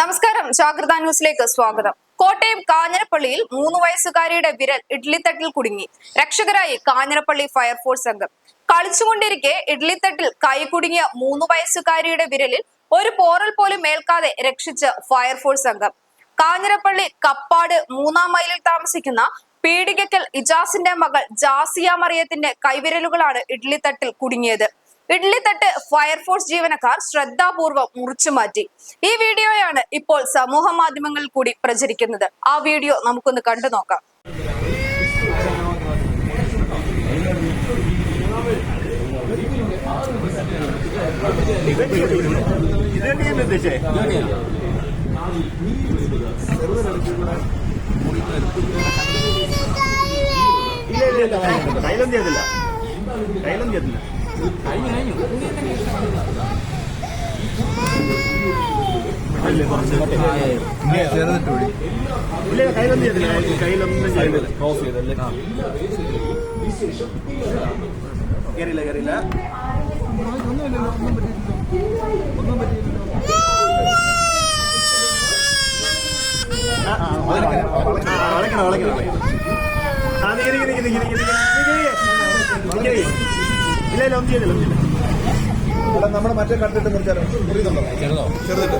നമസ്കാരം. ജാഗ്രത ന്യൂസിലേക്ക് സ്വാഗതം. കോട്ടയം കാഞ്ഞിരപ്പള്ളിയിൽ മൂന്ന് വയസ്സുകാരിയുടെ വിരൽ ഇഡ്ലിത്തട്ടിൽ കുടുങ്ങി. രക്ഷകരായി കാഞ്ഞിരപ്പള്ളി ഫയർഫോഴ്സ് സംഘം. കളിച്ചുകൊണ്ടിരിക്കെ ഇഡ്ലിത്തട്ടിൽ കൈ കുടുങ്ങിയ മൂന്ന് വയസ്സുകാരിയുടെ വിരലിൽ ഒരു പോറൽ പോലും ഏൽക്കാതെ രക്ഷിച്ച് ഫയർഫോഴ്സ് സംഘം. കാഞ്ഞിരപ്പള്ളി കപ്പാട് മൂന്നാം മൈലിൽ താമസിക്കുന്ന പീഡികക്കൽ ഇജാസിന്റെ മകൾ ജാസിയ മറിയത്തിന്റെ കൈവിരലുകളാണ് ഇഡ്ലിത്തട്ടിൽ കുടുങ്ങിയത്. ഇഡ്ലിത്തട്ട് ഫയർഫോഴ്സ് ജീവനക്കാർ ശ്രദ്ധാപൂർവം മുറിച്ചു മാറ്റി ഈ വീഡിയോയാണ് ഇപ്പോൾ സമൂഹ മാധ്യമങ്ങളിൽ കൂടി പ്രചരിക്കുന്നത് ആ വീഡിയോ നമുക്കൊന്ന് കണ്ടു നോക്കാം ഇല്ല ഇല്ല കയ്യിലൊന്നും ചെയ്തില്ല കയ്യിലൊന്നും ചെയ്തില്ല കയറിയില്ല കയറിയില്ല ആ, ആ, വളയ്ക്കണം, വളയ്ക്കണം, വളയ്ക്കണം, വളയ്ക്കണം. നിക്ക്, നിക്ക്, നിക്ക്, നിക്ക്, നിക്ക്, നിക്ക്, നിക്ക്. ഇല്ല ഇല്ല ഒന്നും ചെയ്തില്ല ഒന്നും ചെയ്തില്ല നമ്മുടെ മറ്റേ കണ്ടിട്ട് മുറിച്ചാലോ? ചെറുതോ? ചെറുതിട്ട്.